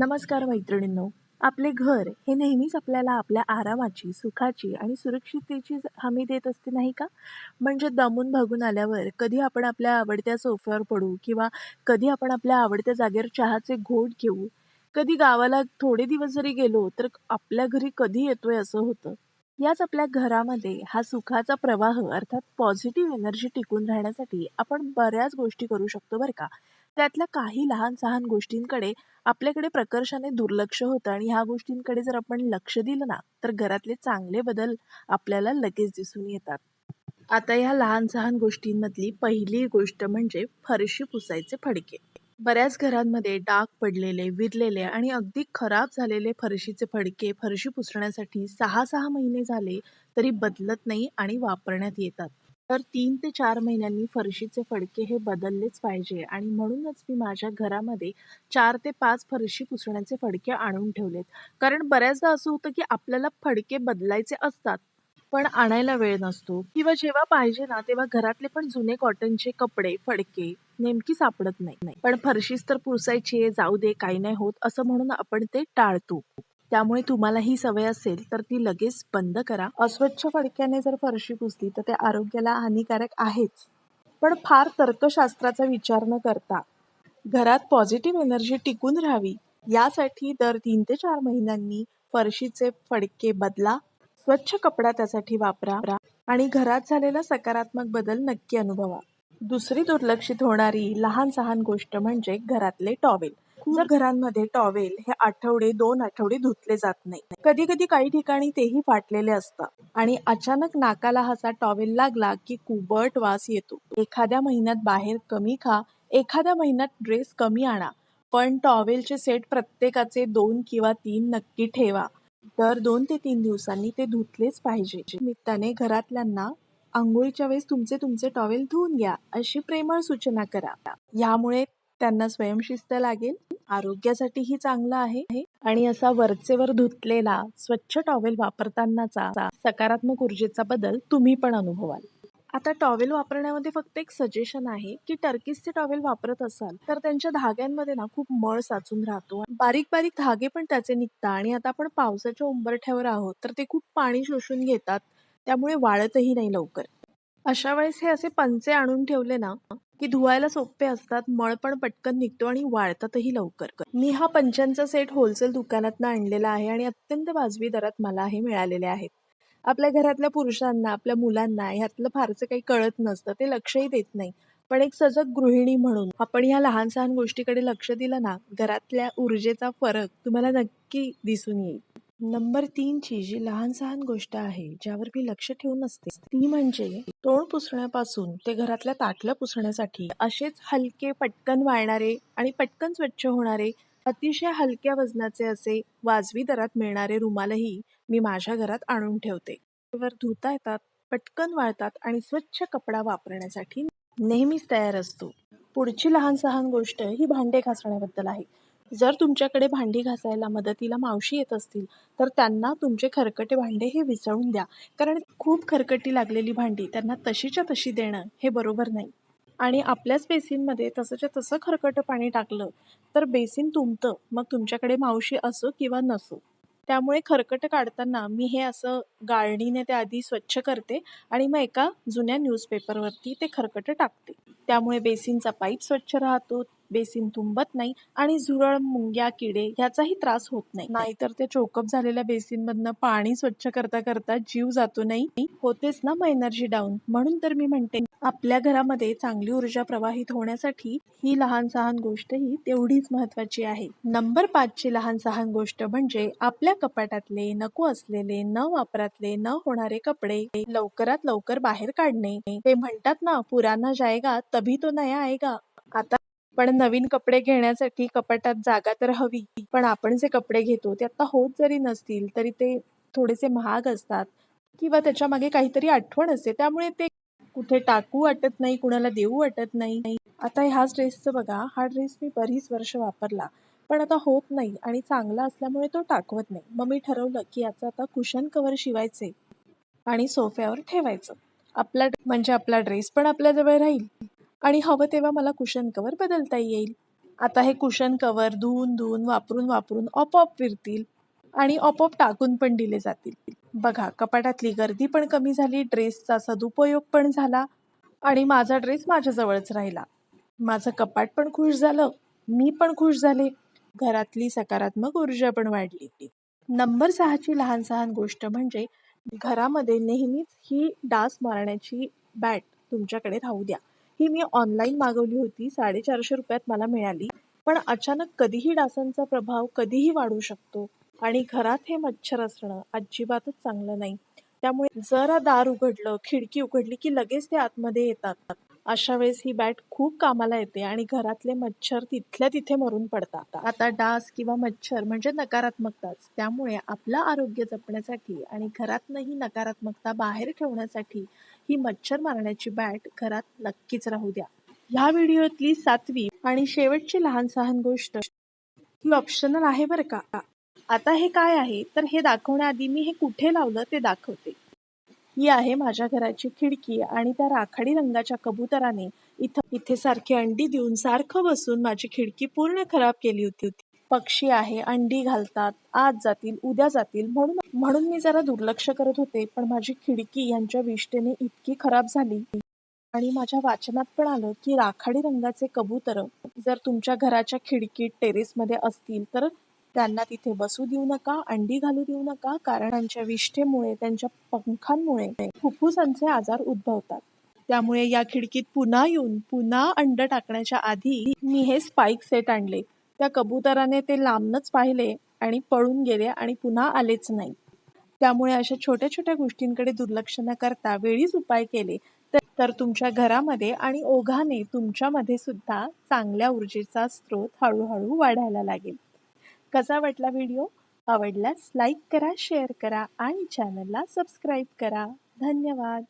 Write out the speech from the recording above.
नमस्कार मैत्रिणींनो. आपले घर हे नेहमीच आपल्याला आपल्या आरामाची सुखाची आणि सुरक्षिततेची हमी देत असते नाही का? म्हणजे दमून भागून आल्यावर कधी आपण आपल्या आवडत्या सोफ्यावर पडू किंवा कधी आपण आपल्या आवडत्या जागेवर चहाचे घोट घेऊ? कधी गावाला थोडे दिवस जरी गेलो तर आपल्या घरी कधी येतोय असं होतं? याच आपल्या घरामध्ये हा सुखाचा प्रवाह अर्थात पॉझिटिव्ह एनर्जी टिकून राहण्यासाठी आपण बऱ्याच गोष्टी करू शकतो बरं का? त्यातल्या काही लहान सहान गोष्टींकडे आपल्याकडे प्रकर्षाने दुर्लक्ष होतं आणि ह्या गोष्टींकडे जर आपण लक्ष दिलं ना तर घरातले चांगले बदल आपल्याला लगेच दिसून येतात. आता ह्या लहान सहान गोष्टींमधली पहिली गोष्ट म्हणजे फरशी पुसायचे फडके. बऱ्याच घरांमध्ये डाग पडलेले विरलेले आणि अगदी खराब झालेले फरशीचे फडके फरशी पुसण्यासाठी सहा सहा महिने झाले तरी बदलत नाही आणि वापरण्यात येतात. तर तीन ते चार महिन्यांनी फरशीचे फडके हे बदललेच पाहिजे. आणि म्हणूनच मी माझ्या घरामध्ये चार ते पाच फरशी पुसण्याचे फडके आणून ठेवलेत. कारण बऱ्याचदा असं होतं की आपल्याला फडके बदलायचे असतात पण आणायला वेळ नसतो. किंवा जेव्हा पाहिजे ना तेव्हा घरातले पण जुने कॉटनचे कपडे फडके नेमकी सापडत नाही. पण फरशीच तर पुसायची आहे जाऊ दे काही नाही होत असं म्हणून आपण ते टाळतो. त्यामुळे तुम्हाला ही सवय असेल तर ती लगेच बंद करा. अस्वच्छ फडक्याने जर फरशी पुसली तर ते आरोग्याला हानिकारक आहेच. पण फार तर्कशास्त्राचा विचार न करता घरात पॉझिटिव्ह एनर्जी टिकून राहावी यासाठी दर तीन ते चार महिन्यांनी फरशीचे फडके बदला स्वच्छ कपडा त्यासाठी वापरा आणि घरात झालेला सकारात्मक बदल नक्की अनुभवा. दुसरी दुर्लक्षित होणारी लहान सहान गोष्ट म्हणजे घरातले टॉवेल. जर घरांमध्ये टॉवेल हे आठवडे दोन आठवडे धुतले जात नाही. कधी कधी काही ठिकाणी तेही फाटलेले असतात. आणि अचानक नाकाला हाचा टॉवेल लागला की कुबट वास येतो. एखाद्या महिन्यात बाहेर कमी खा एखाद्या महिन्यात ड्रेस कमी आणा. पण टॉवेलचे सेट प्रत्येकाचे दोन किंवा तीन नक्की ठेवा. दर दोन ते तीन दिवसांनी ते धुतलेच पाहिजे. निमित्ताने घरातल्यांना आंघोळीच्या वेळेस तुमचे तुमचे टॉवेल धुवून घ्या अशी प्रेमळ सूचना करा. यामुळे त्यांना स्वयंशिस्त लागेल. आरोग्यासाठीही चांगलं आहे. आणि असा वरचेवर धुतलेला स्वच्छ टॉवेल वापरतानाचा सकारात्मक ऊर्जेचा बदल तुम्ही पण अनुभवाल. आता टॉवेल वापरण्यामध्ये फक्त एक सजेशन आहे की टर्किसचे टॉवेल वापरत असाल तर त्यांच्या धाग्यांमध्ये ना खूप मळ साचून राहतो. बारीक बारीक धागे पण त्याचे निघतात आणि आता आपण पावसाच्या उंबरठ्यावर आहोत तर ते खूप पाणी शोषून घेतात. त्यामुळे वाळतही नाही लवकर. अशा वेळेस हे असे पंचे आणून ठेवले ना की धुवायला सोपे असतात मळ पण पटकन निघतो आणि वाळतातही लवकर. मी हा पंचांचा सेट होलसेल दुकानातनं आणलेला आहे आणि अत्यंत वाजवी दरात मला हे मिळालेले आहेत. आपल्या घरातल्या पुरुषांना आपल्या मुलांना ह्यातलं फारसं काही कळत नसतं ते लक्षही देत नाही. पण एक सजग गृहिणी म्हणून आपण ह्या लहान सहान गोष्टीकडे लक्ष दिलं ना घरातल्या ऊर्जेचा फरक तुम्हाला नक्की दिसून येईल. नंबर तीनची जी लहान सहान गोष्ट आहे ज्यावर मी लक्ष ठेवून असते ती म्हणजे तोंड पुसण्यापासून ते घरातल्या ताटलं पुसण्यासाठी असेच हलके पटकन वाळणारे आणि पटकन स्वच्छ होणारे अतिशय हलक्या वजनाचे असे वाजवी दरात मिळणारे रुमालही मी माझ्या घरात आणून ठेवते. वर धुता येतात पटकन वाळतात आणि स्वच्छ कपडा वापरण्यासाठी नेहमीच तयार असतो. पुढची लहान सहान गोष्ट ही भांडे घासण्याबद्दल आहे. जर तुमच्याकडे भांडी घासायला मदतीला मावशी येत असतील तर त्यांना तुमचे खरकटे भांडे हे विसळून द्या. कारण खूप खरकटी लागलेली भांडी त्यांना तशीच्या तशी देणं हे बरोबर नाही. आणि आपल्याच बेसिनमध्ये तसंच्या तसं खरकटं पाणी टाकलं तर बेसिन तुमतं मग तुमच्याकडे मावशी असो किंवा नसो. त्यामुळे खरकटं काढताना मी हे असं गाळणीने ते आधी स्वच्छ करते आणि मग एका जुन्या न्यूजपेपरवरती ते खरकटं टाकते. त्यामुळे बेसिनचा पाईप स्वच्छ राहतो बेसिन तुंबत नाही आणि झुरळ मुंग्या किडे ह्याचाही त्रास होत नाही. नाहीतर ते चोकअप झालेल्या बेसिन मधनं पाणी स्वच्छ करता करता जीव जातो नाही. होतेच ना मग एनर्जी डाऊन. म्हणून तर मी म्हणते आपल्या घरामध्ये चांगली ऊर्जा प्रवाहित होण्यासाठी ही लहान सहान गोष्ट ही तेवढीच महत्वाची आहे. नंबर पाचची लहान सहान गोष्ट म्हणजे आपल्या कपाटातले नको असलेले न वापरातले न होणारे कपडे लवकरात लवकर बाहेर काढणे. ते म्हणतात ना पुराना जायगा तभी तो नया आएगा. आता पण नवीन कपडे घेण्यासाठी कपाटात जागा तर हवी पण आपण जे कपडे घेतो ते आता होत जरी नसतील तरी ते थोडेसे महाग असतात किंवा त्याच्यामागे काहीतरी आठवण असते त्यामुळे ते कुठे टाकू वाटत नाही कुणाला देऊ वाटत नाही. आता ह्याच ड्रेसचं बघा हा ड्रेस मी बरीच वर्ष वापरला पण आता होत नाही आणि चांगला असल्यामुळे तो टाकवत नाही. मग मी ठरवलं की याचं आता कुशन कवर शिवायचे आणि सोफ्यावर ठेवायचं. आपला म्हणजे आपला ड्रेस पण आपल्याजवळ राहील. आणि हवं तेव्हा मला कुशन कवर बदलता येईल. आता हे कुशन कवर धुवून धुवून वापरून वापरून आपोआप फिरतील आणि आपोआप टाकून पण दिले जातील. बघा कपाटातली गर्दी पण कमी झाली ड्रेसचा सदुपयोग पण झाला आणि माझा ड्रेस माझ्याजवळच राहिला. माझं कपाट पण खुश झालं मी पण खुश झाले. घरातली सकारात्मक ऊर्जा पण वाढली. नंबर सहाची लहान सहान गोष्ट म्हणजे घरामध्ये नेहमीच ही डास मारण्याची बॅट तुमच्याकडे राहू द्या. ही मी ऑनलाईन मागवली होती. साडेचारशे रुपयात मला मिळाली. पण अचानक कधीही डासांचा प्रभाव कधीही वाढू शकतो आणि घरात हे मच्छर असणं अजिबातच चांगलं नाही. त्यामुळे जरा दार उघडलं खिडकी उघडली की लगेच ते आतमध्ये येतात. अशा वेळेस ही बॅट खूप कामाला येते आणि घरातले मच्छर तिथल्या तिथे मरून पडतात. आता डास किंवा मच्छर म्हणजे नकारात्मकताच. त्यामुळे आपलं आरोग्य जपण्यासाठी आणि घरातनंही नकारात्मकता बाहेर ठेवण्यासाठी ही मच्छर मारण्याची बॅट घरात नक्कीच राहू द्या. ह्या व्हिडिओतली सातवी आणि शेवटची लहान सहान गोष्ट ही ऑप्शनल आहे बरं का? आता हे काय आहे? तर हे दाखवण्याआधी मी हे कुठे लावलं ते दाखवते. ही आहे माझ्या घराची खिडकी आणि त्या राखाडी रंगाच्या कबुतराने इथं इथे सारखी अंडी देऊन सारखं बसून माझी खिडकी पूर्ण खराब केली होती होती. पक्षी आहे अंडी घालतात आज जातील उद्या जातील म्हणून म्हणून मी जरा दुर्लक्ष करत होते पण माझी खिडकी यांच्या विष्टेने इतकी खराब झाली. आणि माझ्या वाचनात पण आलं की राखाडी रंगाचे कबूतर जर तुमच्या घराच्या खिडकीत टेरेसमध्ये असतील तर त्यांना तिथे बसू देऊ नका अंडी घालू देऊ नका कारण त्यांच्या विष्ठेमुळे त्यांच्या पंखांमुळे फुफ्फुसांचे आजार उद्भवतात. त्यामुळे या खिडकीत पुन्हा येऊन पुन्हा अंड टाकण्याच्या आधी मी हे स्पाइक सेट आणले. त्या कबुतराने ते लांबनच पाहिले आणि पळून गेले आणि पुन्हा आलेच नाही. त्यामुळे अशा छोट्या छोट्या गोष्टींकडे दुर्लक्ष न करता वेळीच उपाय केले तर तर तुमच्या घरामध्ये आणि ओघाने तुमच्यामध्ये सुद्धा चांगल्या ऊर्जेचा स्रोत हळूहळू वाढायला लागेल. कसा वाटला व्हिडिओ? आवडल्यास लाईक करा शेअर करा आणि चॅनलला सबस्क्राईब करा. धन्यवाद!